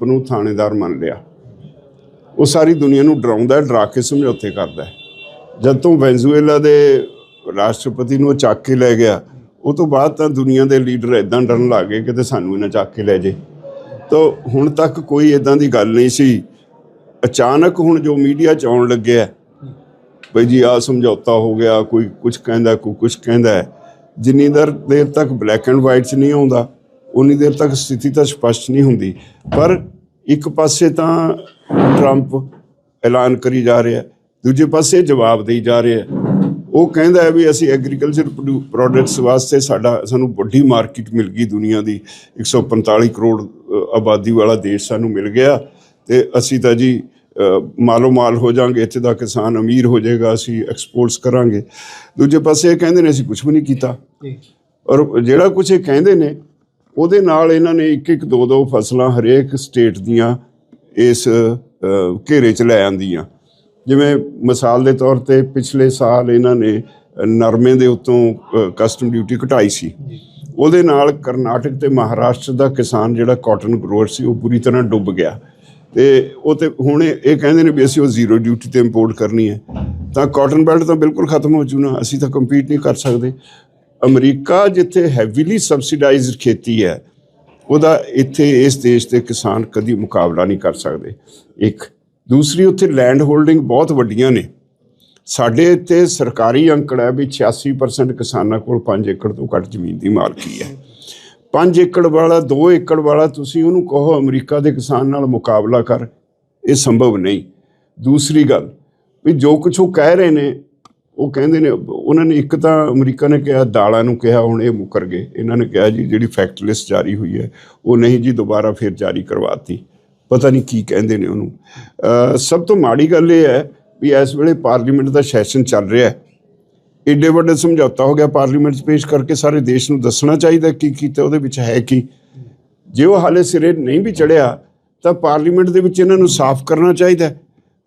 Trump ਨੂੰ ਥਾਣੇਦਾਰ ਮੰਨ ਲਿਆ। ਉਹ ਸਾਰੀ ਦੁਨੀਆ ਨੂੰ ਡਰਾਉਂਦਾ ਹੈ, ਡਰਾ ਕੇ ਸਮਝੌਤੇ ਕਰਦਾ ਹੈ। ਜਦ ਤੋਂ ਵੈਨਜ਼ੂਏਲਾ ਦੇ ਰਾਸ਼ਟਰਪਤੀ ਨੂੰ ਉਹ ਚੱਕ ਕੇ ਲੈ ਗਿਆ ਉਹ ਤੋਂ ਬਾਅਦ ਤਾਂ ਦੁਨੀਆ ਦੇ ਲੀਡਰ ਇਦਾਂ ਡਰਨ ਲੱਗ ਗਏ ਕਿ ਤੇ ਸਾਨੂੰ ਇਹਨਾਂ ਚੱਕ ਕੇ ਲੈ ਜੇ। ਤਾਂ ਹੁਣ ਤੱਕ ਕੋਈ ਇਦਾਂ ਦੀ ਗੱਲ ਨਹੀਂ ਸੀ। ਅਚਾਨਕ ਹੁਣ ਜੋ ਮੀਡੀਆ ਚ ਆਉਣ ਲੱਗਿਆ ਬਈ ਜੀ ਆ ਸਮਝੌਤਾ ਹੋ ਗਿਆ ਕੋਈ ਕੁਝ ਕਹਿੰਦਾ ਕੋਈ ਕੁਝ ਕਹਿੰਦਾ ਜਿੰਨੀ ਦਰ ਦੇਰ ਤੱਕ ਬਲੈਕ ਐਂਡ ਵਾਈਟ ਚ ਨਹੀਂ ਆਉਂਦਾ। ਉਨੀ ਦੇਰ ਤੱਕ ਸਥਿਤੀ ਤਾਂ ਸਪਸ਼ਟ ਨਹੀਂ ਹੁੰਦੀ। ਪਰ ਇੱਕ ਪਾਸੇ ਤਾਂ ਟਰੰਪ ਐਲਾਨ ਕਰੀ ਜਾ ਰਿਹਾ ਦੂਜੇ ਪਾਸੇ ਜਵਾਬ ਦੇਈ ਜਾ ਰਿਹਾ ਉਹ ਕਹਿੰਦਾ ਹੈ ਵੀ ਅਸੀਂ ਐਗਰੀਕਲਚਰ ਪ੍ਰੋਡਕਟਸ ਵਾਸਤੇ ਸਾਡਾ ਸਾਨੂੰ ਵੱਡੀ ਮਾਰਕੀਟ ਮਿਲ ਗਈ ਦੁਨੀਆ ਦੀ। 145 ਕਰੋੜ ਆਬਾਦੀ ਵਾਲਾ ਦੇਸ਼ ਸਾਨੂੰ ਮਿਲ ਗਿਆ। ਤੇ ਅਸੀਂ ਤਾਂ ਜੀ ਮਾਲੋ ਮਾਲ ਹੋ ਜਾਾਂਗੇ ਇੱਥੇ ਦਾ ਕਿਸਾਨ ਅਮੀਰ ਹੋ ਜਾਏਗਾ ਅਸੀਂ ਐਕਸਪੋਰਟਸ ਕਰਾਂਗੇ। ਦੂਜੇ ਪਾਸੇ ਇਹ ਕਹਿੰਦੇ ਨੇ ਅਸੀਂ ਕੁਝ ਵੀ ਨਹੀਂ ਕੀਤਾ। ਔਰ ਜਿਹੜਾ ਕੁਝ ਇਹ ਕਹਿੰਦੇ ਨੇ ਉਹਦੇ ਨਾਲ ਇਹਨਾਂ ਨੇ ਇੱਕ ਇੱਕ ਦੋ ਦੋ ਫਸਲਾਂ ਹਰੇਕ ਸਟੇਟ ਦੀਆਂ ਇਸ ਘੇਰੇ 'ਚ ਲੈ ਆਂਦੀਆਂ। ਜਿਵੇਂ ਮਿਸਾਲ ਦੇ ਤੌਰ ਤੇ ਪਿਛਲੇ ਸਾਲ ਇਹਨਾਂ ਨੇ ਨਰਮੇ ਦੇ ਉੱਤੋਂ ਕਸਟਮ ਡਿਊਟੀ ਘਟਾਈ ਸੀ। ਉਹਦੇ ਨਾਲ ਕਰਨਾਟਕ ਤੇ ਮਹਾਰਾਸ਼ਟਰ ਦਾ ਕਿਸਾਨ ਜਿਹੜਾ ਕਾਟਨ ਗਰੋਅਰ ਸੀ, ਉਹ ਪੂਰੀ ਤਰ੍ਹਾਂ ਡੁੱਬ ਗਿਆ। ਤੇ ਉਹ ਤੇ ਹੁਣ ਇਹ ਕਹਿੰਦੇ ਨੇ ਵੀ ਅਸੀਂ ਉਹ ਜ਼ੀਰੋ ਡਿਊਟੀ ਤੇ ਇੰਪੋਰਟ ਕਰਨੀ ਹੈ। ਤਾਂ ਕਾਟਨ ਬੈਲਟ ਤਾਂ ਬਿਲਕੁਲ ਖਤਮ ਹੋ ਜੂਣਾ ਅਸੀਂ ਤਾਂ ਕੰਪੀਟ ਨਹੀਂ ਕਰ ਸਕਦੇ। ਅਮਰੀਕਾ ਜਿੱਥੇ ਹੈਵੀਲੀ ਸਬਸਿਡਾਈਜ਼ਡ ਖੇਤੀ ਹੈ, ਉਹਦਾ ਇੱਥੇ ਇਸ ਦੇਸ਼ ਦੇ ਕਿਸਾਨ ਕਦੀ ਮੁਕਾਬਲਾ ਨਹੀਂ ਕਰ ਸਕਦੇ। ਇੱਕ, ਦੂਸਰੀ, ਉੱਥੇ ਲੈਂਡ ਹੋਲਡਿੰਗ ਬਹੁਤ ਵੱਡੀਆਂ ਨੇ। ਸਾਡੇ ਇੱਥੇ ਸਰਕਾਰੀ ਅੰਕੜਾ ਹੈ ਵੀ 86% ਕਿਸਾਨਾਂ ਕੋਲ 5 ਏਕੜ ਤੋਂ ਘੱਟ ਜ਼ਮੀਨ ਦੀ ਮਾਲਕੀ ਹੈ। 5 ਏਕੜ ਵਾਲਾ 2 ਏਕੜ ਵਾਲਾ, ਤੁਸੀਂ ਉਹਨੂੰ ਕਹੋ ਅਮਰੀਕਾ ਦੇ ਕਿਸਾਨ ਨਾਲ ਮੁਕਾਬਲਾ ਕਰ, ਇਹ ਸੰਭਵ ਨਹੀਂ। ਦੂਸਰੀ ਗੱਲ, ਵੀ ਜੋ ਕੁਝ ਉਹ ਕਹਿ ਰਹੇ ਨੇ ਉਹ ਕਹਿੰਦੇ ਨੇ, ਉਹਨਾਂ ਨੇ ਇੱਕ ਤਾਂ ਅਮਰੀਕਾ ਨੇ ਕਿਹਾ, ਦਾਲਾਂ ਨੂੰ ਕਿਹਾ, ਹੁਣ ਇਹ ਮੁਕਰ ਗਏ। ਇਹਨਾਂ ਨੇ ਕਿਹਾ ਜੀ, ਜਿਹੜੀ ਫੈਕਟ ਲਿਸਟ ਜਾਰੀ ਹੋਈ ਹੈ, ਉਹ ਨਹੀਂ ਜੀ, ਦੁਬਾਰਾ ਫਿਰ ਜਾਰੀ ਕਰਵਾਤੀ। ਪਤਾ ਨਹੀਂ ਕੀ ਕਹਿੰਦੇ ਨੇ ਉਹਨੂੰ। ਸਭ ਤੋਂ ਮਾੜੀ ਗੱਲ ਇਹ ਹੈ ਵੀ ਇਸ ਵੇਲੇ ਪਾਰਲੀਮੈਂਟ ਦਾ ਸੈਸ਼ਨ ਚੱਲ ਰਿਹਾ ਹੈ। ਏਡੇ ਵੱਡੇ ਸਮਝੌਤਾ ਹੋ ਗਿਆ ਪਾਰਲੀਮੈਂਟ 'ਚ ਪੇਸ਼ ਕਰਕੇ ਸਾਰੇ ਦੇਸ਼ ਨੂੰ ਦੱਸਣਾ ਚਾਹੀਦਾ ਕੀ ਕੀਤਾ ਉਹਦੇ ਵਿੱਚ ਹੈ ਕੀ। ਜੇ ਉਹ ਹਾਲੇ ਸਿਰੇ ਨਹੀਂ ਵੀ ਚੜਿਆ, ਤਾਂ ਪਾਰਲੀਮੈਂਟ ਦੇ ਵਿੱਚ ਇਹਨਾਂ ਨੂੰ ਸਾਫ਼ ਕਰਨਾ ਚਾਹੀਦਾ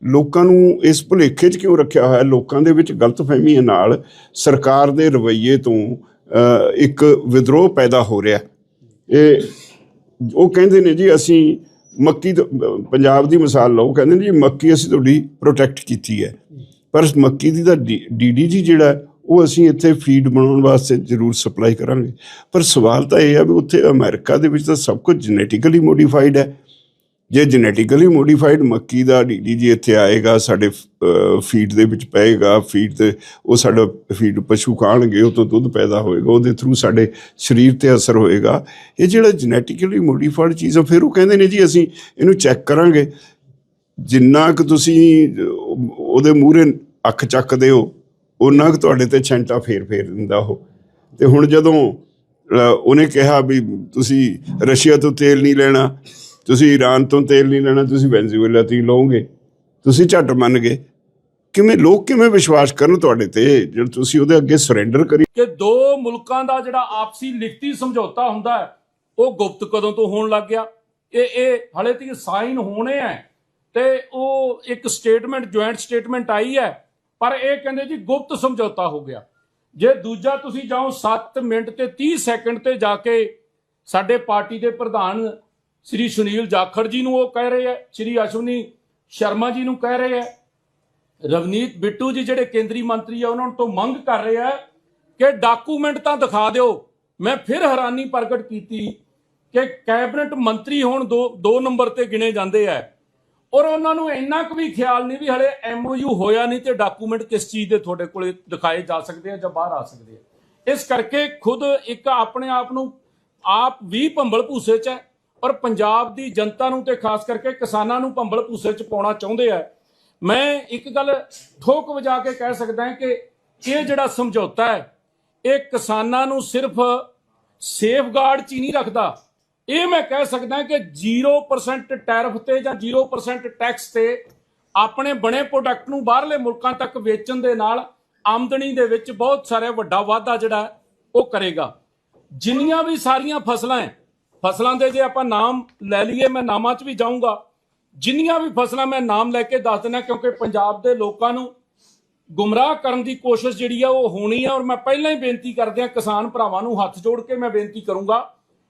ਲੋਕਾਂ ਨੂੰ ਇਸ ਭੁਲੇਖੇ 'ਚ ਕਿਉਂ ਰੱਖਿਆ ਹੋਇਆ? ਲੋਕਾਂ ਦੇ ਵਿੱਚ ਗਲਤਫਹਿਮੀਆਂ ਨਾਲ ਸਰਕਾਰ ਦੇ ਰਵੱਈਏ ਤੋਂ ਇੱਕ ਵਿਦਰੋਹ ਪੈਦਾ ਹੋ ਰਿਹਾ। ਇਹ ਉਹ ਕਹਿੰਦੇ ਨੇ ਜੀ, ਅਸੀਂ ਮੱਕੀ ਤੋਂ- ਪੰਜਾਬ ਦੀ ਮਿਸਾਲ ਲਓ, ਕਹਿੰਦੇ ਨੇ ਜੀ, ਮੱਕੀ ਅਸੀਂ ਤੁਹਾਡੀ ਪ੍ਰੋਟੈਕਟ ਕੀਤੀ ਹੈ। ਪਰ ਮੱਕੀ ਦੀ ਤਾਂ ਡੀਡੀ ਜੀ ਜਿਹੜਾ ਉਹ ਅਸੀਂ ਇੱਥੇ ਫੀਡ ਬਣਾਉਣ ਵਾਸਤੇ ਜ਼ਰੂਰ ਸਪਲਾਈ ਕਰਾਂਗੇ। ਪਰ ਸਵਾਲ ਤਾਂ ਇਹ ਹੈ ਵੀ ਉੱਥੇ ਅਮਰੀਕਾ ਦੇ ਵਿੱਚ ਤਾਂ ਸਭ ਕੁਝ ਜੈਨੇਟਿਕਲੀ ਮੋਡੀਫਾਈਡ ਹੈ। ਜੇ ਜੈਨੇਟਿਕਲੀ ਮੋਡੀਫਾਈਡ ਮੱਕੀ ਦਾ ਡੀਡੀ ਜੀ ਇੱਥੇ ਆਏਗਾ, ਸਾਡੇ ਫੀਡ ਦੇ ਵਿੱਚ ਪਏਗਾ ਫੀਡ ਤੇ ਉਹ ਸਾਡਾ ਫੀਡ ਪਸ਼ੂ ਖਾਣਗੇ, ਉਹ ਤੋਂ ਦੁੱਧ ਪੈਦਾ ਹੋਏਗਾ, ਉਹਦੇ ਥਰੂ ਸਾਡੇ ਸਰੀਰ ਤੇ ਅਸਰ ਹੋਏਗਾ। ਇਹ ਜਿਹੜਾ ਜੈਨੇਟਿਕਲੀ ਮੋਡੀਫਾਈਡ ਚੀਜ਼ ਆ, ਫਿਰ ਉਹ ਕਹਿੰਦੇ ਨੇ ਜੀ ਅਸੀਂ ਇਹਨੂੰ ਚੈੱਕ ਕਰਾਂਗੇ। ਜਿੰਨਾ ਕੁ ਤੁਸੀਂ, ਉਹਦੇ ਮੂਹਰੇ ਅੱਖ ਚੱਕਦੇ ਹੋ ਉਹਨਾਂ ਕੁ ਤੁਹਾਡੇ ਤੇ ਛੈਂਟਾ ਫੇਰ ਫੇਰ ਦਿੰਦਾ ਉਹ। ਤੇ ਹੁਣ ਜਦੋਂ ਉਹਨੇ ਕਿਹਾ ਵੀ ਤੁਸੀਂ ਰਸ਼ੀਆ ਤੋਂ ਤੇਲ ਨਹੀਂ ਲੈਣਾ ਤੁਸੀਂ ਈਰਾਨ ਤੋਂ ਤੇਲ ਨਹੀਂ ਲੈਣਾ, ਤੁਸੀਂ ਵੈਨਜ਼ੂਏਲਾ ਤੋਂ ਹੀ ਲਓਗੇ। ਤੁਸੀਂ ਝੱਟ ਮੰਨ ਗਏ। ਕਿਵੇਂ, ਲੋਕ ਕਿਵੇਂ ਵਿਸ਼ਵਾਸ ਕਰਨ ਤੁਹਾਡੇ ਤੇ, ਜਦ ਤੁਸੀਂ ਉਹਦੇ ਅੱਗੇ ਸਰੈਂਡਰ ਕਰੀ? ਕਿ ਦੋ ਮੁਲਕਾਂ ਦਾ ਜਿਹੜਾ ਆਪਸੀ ਲਿਖਤੀ ਸਮਝੌਤਾ ਹੁੰਦਾ ਹੈ, ਉਹ ਗੁਪਤ ਕਦੋਂ ਤੋਂ ਹੋਣ ਲੱਗ ਗਿਆ? ਇਹ ਇਹ ਹਲੇ ਤੱਕ ਸਾਈਨ ਹੋਣੇ ਆ ਤੇ ਉਹ ਇੱਕ ਸਟੇਟਮੈਂਟ ਜੁਆਇੰਟ ਸਟੇਟਮੈਂਟ ਆਈ ਹੈ, ਪਰ ਇਹ ਕਹਿੰਦੇ ਜੀ ਗੁਪਤ ਸਮਝੌਤਾ ਹੋ ਗਿਆ। ਜੇ ਦੂਜਾ ਤੁਸੀਂ ਜਾਓ 7 ਮਿੰਟ ਤੇ 30 ਸੈਕਿੰਡ ਤੇ ਜਾ ਕੇ ਸਾਡੇ ਪਾਰਟੀ ਦੇ ਪ੍ਰਧਾਨ ਸ੍ਰੀ ਸੁਨੀਲ ਜਾਖੜ ਜੀ ਨੂੰ ਉਹ ਕਹਿ ਰਹੇ ਹੈ, ਸ੍ਰੀ ਅਸ਼ਵਨੀ ਸ਼ਰਮਾ ਜੀ ਨੂੰ ਕਹਿ ਰਹੇ ਹੈ। ਰਵਨੀਤ ਬਿੱਟੂ ਜੀ ਜਿਹੜੇ ਕੇਂਦਰੀ ਮੰਤਰੀ ਆ ਉਹਨਾਂ ਤੋਂ ਮੰਗ ਕਰ ਰਹੇ ਹੈ ਕਿ ਡਾਕੂਮੈਂਟ ਤਾਂ ਦਿਖਾ ਦਿਓ। ਮੈਂ ਫਿਰ ਹੈਰਾਨੀ ਪ੍ਰਗਟ ਕੀਤੀ ਕਿ ਕੈਬਨਿਟ ਮੰਤਰੀ ਹੁਣ ਦੋ ਦੋ ਨੰਬਰ ਤੇ ਗਿਣੇ ਜਾਂਦੇ ਆ ਔਰ ਉਹਨਾਂ ਨੂੰ ਇੰਨਾ ਕੁ ਵੀ ਖਿਆਲ ਨਹੀਂ ਵੀ ਹਲੇ ਐਮਓਯੂ ਹੋਇਆ ਨਹੀਂ ਤੇ ਡਾਕੂਮੈਂਟ ਕਿਸ ਚੀਜ਼ ਦੇ ਤੁਹਾਡੇ ਕੋਲੇ ਦਿਖਾਏ ਜਾ ਸਕਦੇ ਆ ਜਾਂ ਬਾਹਰ ਆ ਸਕਦੇ ਆ ਇਸ ਕਰਕੇ ਖੁਦ ਇੱਕ ਆਪਣੇ ਆਪ ਨੂੰ ਆਪ ਵੀ ਭੰਬਲ ਭੂਸੇ ਚ ਹੈ। ਔਰ ਪੰਜਾਬ ਦੀ ਜਨਤਾ ਨੂੰ ਤੇ ਖਾਸ ਕਰਕੇ ਕਿਸਾਨਾਂ ਨੂੰ ਭੰਬਲ ਭੂਸੇ ਚ ਪਾਉਣਾ ਚਾਹੁੰਦੇ ਆ। ਮੈਂ ਇੱਕ ਗੱਲ ਠੋਕ ਵਜਾ ਕੇ ਕਹਿ ਸਕਦਾ ਹਾਂ ਕਿ ਇਹ ਜਿਹੜਾ ਸਮਝੌਤਾ ਹੈ, ਇਹ ਕਿਸਾਨਾਂ ਨੂੰ ਸਿਰਫ ਸੇਫਗਾਰਡ ਚ ਹੀ ਨਹੀਂ ਰੱਖਦਾ। ਇਹ ਮੈਂ ਕਹਿ ਸਕਦਾ ਕਿ 0% ਟੈਰਿਫ ਤੇ ਜਾਂ 0% ਟੈਕਸ ਤੇ ਆਪਣੇ ਬਣੇ ਪ੍ਰੋਡਕਟ ਨੂੰ ਬਾਹਰਲੇ ਮੁਲਕਾਂ ਤੱਕ ਵੇਚਣ ਦੇ ਨਾਲ ਆਮਦਨੀ ਦੇ ਵਿੱਚ ਬਹੁਤ ਸਾਰੇ ਵੱਡਾ ਵਾਧਾ ਜਿਹੜਾ ਉਹ ਕਰੇਗਾ। ਜਿੰਨੀਆਂ ਵੀ ਸਾਰੀਆਂ ਫਸਲਾਂ ਹੈ ਫਸਲਾਂ ਦੇ ਜੇ ਆਪਾਂ ਨਾਮ ਲੈ ਲਈਏ, ਮੈਂ ਨਾਮਾਂ 'ਚ ਵੀ ਜਾਊਂਗਾ। ਜਿੰਨੀਆਂ ਵੀ ਫਸਲਾਂ ਮੈਂ ਨਾਮ ਲੈ ਕੇ ਦੱਸ ਦਿੰਦਾ, ਕਿਉਂਕਿ ਪੰਜਾਬ ਦੇ ਲੋਕਾਂ ਨੂੰ ਗੁੰਮਰਾਹ ਕਰਨ ਦੀ ਕੋਸ਼ਿਸ਼ ਜਿਹੜੀ ਆ, ਉਹ ਹੋਣੀ ਆ, ਔਰ ਮੈਂ ਪਹਿਲਾਂ ਹੀ ਬੇਨਤੀ ਕਰਦਿਆਂ ਕਿਸਾਨ ਭਰਾਵਾਂ ਨੂੰ ਹੱਥ ਜੋੜ ਕੇ ਮੈਂ ਬੇਨਤੀ ਕਰੂੰਗਾ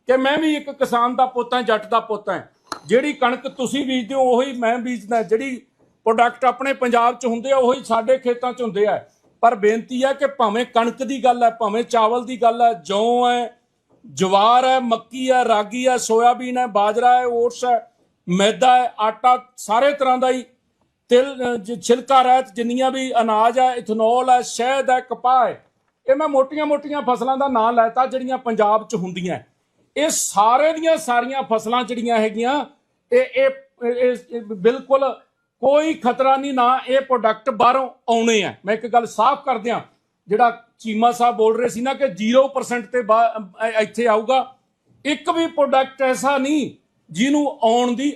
ਕਿ ਮੈਂ ਵੀ ਇੱਕ ਕਿਸਾਨ ਦਾ ਪੁੱਤ ਹਾਂ ਜੱਟ ਦਾ ਪੁੱਤ ਹਾਂ ਜਿਹੜੀ ਕਣਕ ਤੁਸੀਂ ਬੀਜਦੇ ਹੋ, ਉਹੀ ਮੈਂ ਬੀਜਦਾ। ਜਿਹੜੀ ਪ੍ਰੋਡਕਟ ਆਪਣੇ ਪੰਜਾਬ 'ਚ ਹੁੰਦੇ ਆ, ਉਹੀ ਸਾਡੇ ਖੇਤਾਂ 'ਚ ਹੁੰਦੇ ਆ। ਪਰ ਬੇਨਤੀ ਹੈ ਕਿ ਭਾਵੇਂ ਕਣਕ ਦੀ ਗੱਲ ਹੈ ਭਾਵੇਂ ਚਾਵਲ ਦੀ ਗੱਲ ਹੈ ਜੌਂ ਹੈ ਜਵਾਰ ਹੈ ਮੱਕੀ ਹੈ ਰਾਗੀ ਹੈ ਸੋਇਆਬੀਨ ਹੈ ਬਾਜਰਾ ਹੈ ਓਟਸ ਹੈ ਮੈਦਾ ਹੈ ਆਟਾ ਸਾਰੇ ਤਰ੍ਹਾਂ ਦਾ ਹੀ ਤਿਲ ਅ, ਜ- ਛਿਲਕਾ ਰਹਿਤ ਜਿੰਨੀਆਂ ਵੀ ਅਨਾਜ ਹੈ ਇਥਨੋਲ ਹੈ ਸ਼ਹਿਦ ਹੈ ਕਪਾਹ ਹੈ ਇਹ ਮੈਂ ਮੋਟੀਆਂ-ਮੋਟੀਆਂ ਫਸਲਾਂ ਦਾ ਨਾਂ ਲੈਤਾ ਜਿਹੜੀਆਂ ਪੰਜਾਬ 'ਚ ਹੁੰਦੀਆਂ ਇਹ ਸਾਰੇ ਦੀਆਂ ਸਾਰੀਆਂ ਫਸਲਾਂ ਜਿਹੜੀਆਂ ਹੈਗੀਆਂ ਇਹ ਇਹ ਇਹ- ਇਹ ਬਿਲਕੁਲ ਕੋਈ ਖਤਰਾ ਨਹੀਂ ਨਾ ਇਹ ਪ੍ਰੋਡਕਟ ਬਾਹਰੋਂ ਆਉਣੇ ਆ ਮੈਂ ਇੱਕ ਗੱਲ ਸਾਫ਼ ਕਰ ਦਿਆਂ ਜਿਹੜਾ ਚੀਮਾ ਸਾਹਿਬ ਬੋਲ ਰਹੇ ਸੀ ਨਾ ਕਿ 0% ਤੇ ਇੱਥੇ ਆਊਗਾ, ਇੱਕ ਵੀ ਪ੍ਰੋਡਕਟ ਐਸਾ ਨਹੀਂ ਜਿਹਨੂੰ ਆਉਣ ਦੀ